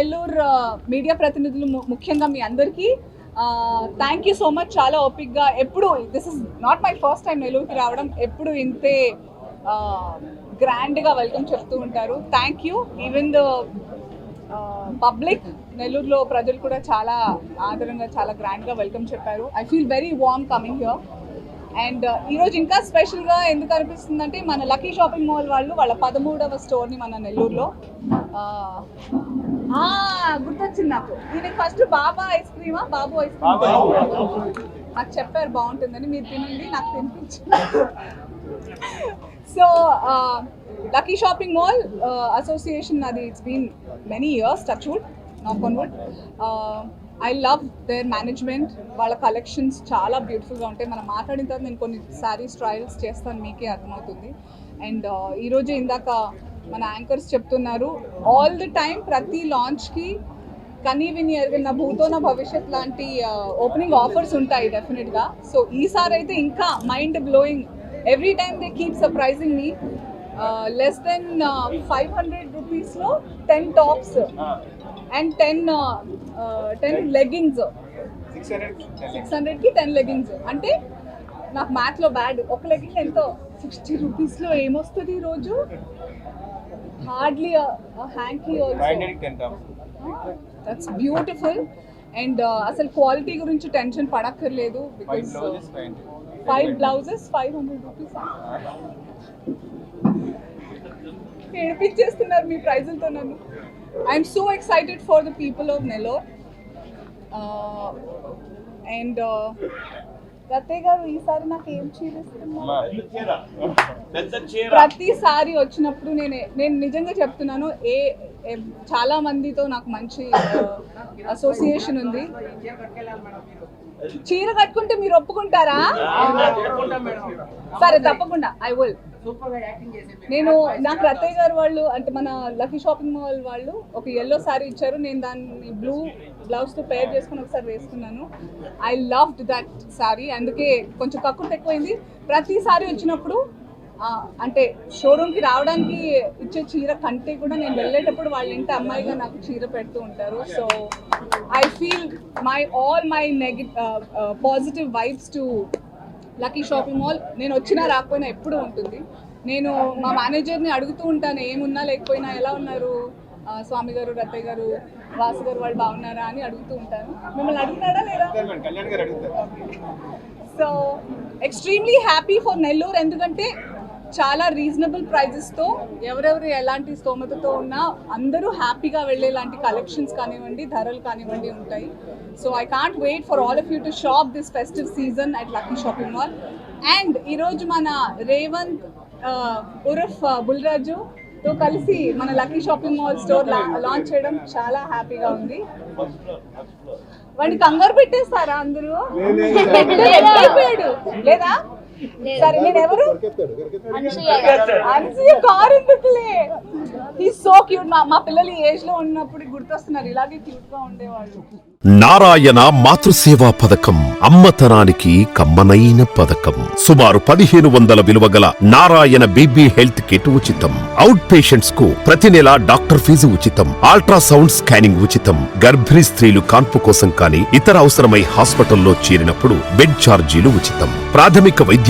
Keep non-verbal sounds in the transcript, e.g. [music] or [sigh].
Nellore media ప్రతినిధులు ముఖ్యంగా మీ అందరికీ థ్యాంక్ యూ సో మచ్ చాలా ఓపిక్గా ఎప్పుడు this is not my first time నెల్లూరుకి రావడం. ఎప్పుడు ఇంతే గ్రాండ్గా వెల్కమ్ చెప్తూ ఉంటారు. Thank you even the public నెల్లూరులో ప్రజలు కూడా చాలా ఆదరంగా చాలా గ్రాండ్గా వెల్కమ్ చెప్పారు. I feel very warm coming here and ఈరోజు ఇంకా స్పెషల్గా ఎందుకు అనిపిస్తుందంటే మన లక్కీ షాపింగ్ మాల్ వాళ్ళు వాళ్ళ పదమూడవ స్టోర్ని మన నెల్లూరులో గుర్తొచ్చింది నాకు. దీనికి ఫస్ట్ బాబా ఐస్ క్రీమా బాబు ఐస్ క్రీమ్? నాకు చెప్పారు బాగుంటుందని మీరు తినండి నాకు తినిపించు so lucky shopping mall association అది it's been many years touch wood knock on wood I love their management వాళ్ళ కలెక్షన్స్ చాలా బ్యూటిఫుల్గా ఉంటాయి. మనం మాట్లాడిన తర్వాత నేను కొన్ని శారీస్ ట్రయల్స్ చేస్తాను మీకే అర్థమవుతుంది. అండ్ uh, ఈరోజు ఇందాక మన యాంకర్స్ చెప్తున్నారు ఆల్ ది టైం ప్రతి లాంచ్కి కనీ విని ఎరిగిన భూతో నా భవిష్యత్ లాంటి uh, ఓపెనింగ్ ఆఫర్స్ ఉంటాయి డెఫినెట్గా సో ఈసారి అయితే ఇంకా mind blowing every time they keep surprising me less than five hundred రూపీస్లో ten tops and ten ten leggings. Six హండ్రెడ్కి టెన్ లెగ్గింగ్స్. అంటే నాకు మ్యాథ్లో బ్యాడ్. ఒక లెగ్గింగ్ ఎంతో. సిక్స్టీ రూపీస్లో ఏమొస్తుంది ఈరోజు hardly hanky that's beautiful and అసలు క్వాలిటీ గురించి tension పడక్కర్లేదు because five blouses five hundred rupees ఏడిపించేస్తున్నారు మీ ప్రైజులతో నన్ను. I'm so excited for the people of Nellore and రతే గారు ఈసారి నాకు ఏం చీరిస్తున్నారు ప్రతిసారి వచ్చినప్పుడు నేను నేను నిజంగా చెప్తున్నాను ఏ- చాలా మందితో నాకు మంచి అసోసియేషన్ ఉంది. చీర కట్టుకుంటే మీరు ఒప్పుకుంటారా? సరే తప్పకుండా ఐ విల్ నేను నాకు రత్తయ్య గారు వాళ్ళు అంటే మన లక్కీ షాపింగ్ మాల్ వాళ్ళు ఒక ఎల్లో సారీ ఇచ్చారు. నేను దాన్ని బ్లూ బ్లౌజ్తో పేర్ చేసుకుని ఒకసారి వేసుకున్నాను. ఐ లవ్ దట్ సారీ అందుకే కొంచెం కక్కుర్తి ఎక్కువైంది. ప్రతిసారి వచ్చినప్పుడు అంటే షోరూమ్కి రావడానికి ఇచ్చే చీర కంటే కూడా నేను వెళ్ళేటప్పుడు వాళ్ళ ఇంటి అమ్మాయిగా నాకు చీర పెడుతూ ఉంటారు. So I feel my all my నెగ positive vibes to lucky shopping mall నేను వచ్చినా రాకపోయినా ఎప్పుడూ ఉంటుంది. నేను మా మేనేజర్ని అడుగుతూ ఉంటాను ఏమున్నా లేకపోయినా ఎలా ఉన్నారు? స్వామి గారు రత్తయ్య గారు వాసు గారు వాళ్ళు బాగున్నారా? అని అడుగుతూ ఉంటాను. మిమ్మల్ని అడుగుతాడా లేదా? So extremely happy for Nellore ఎందుకంటే చాలా రీజనబుల్ ప్రైజెస్తో ఎవరెవరు ఎలాంటి స్తోమతతో ఉన్నా అందరూ హ్యాపీగా వెళ్ళేలాంటి కలెక్షన్స్ కానివ్వండి ధరలు కానివ్వండి ఉంటాయి. So I can't wait for all of you to shop this festive season at lucky shopping mall and ఈరోజు మన రేవంత్ ఉరఫ్ బుల్రాజు తో కలిసి మన lucky shopping mall store launch చేయడం చాలా హ్యాపీగా ఉంది. వాడిని కంగారు పెట్టేస్తారా అందరూ? [laughs] లేదా? సరే నేను ఎవరు? అనసూయ కారు ఎందుకులే? ఈ సో క్యూట్ మా మా పిల్లలు ఏజ్లో ఉన్నప్పుడు గుర్తొస్తున్నారు. ఇలాగే క్యూట్గా ఉండేవాళ్ళు. నారాయణ మాతృసేవా పథకం అమ్మతనానికి కమ్మనైన పథకం. సుమారు పదిహేను వందల విలువ గల నారాయణ బేబీ హెల్త్ కిట్ ఉచితం. అవుట్ పేషెంట్స్కు ప్రతి నెల డాక్టర్ ఫీజు ఉచితం. అల్ట్రాసౌండ్ స్కానింగ్ ఉచితం. గర్భిణీ స్త్రీలు కాన్పు కోసం కానీ ఇతర అవసరమై హాస్పిటల్లో చేరినప్పుడు బెడ్ ఛార్జీలు ఉచితం. ప్రాథమిక వైద్య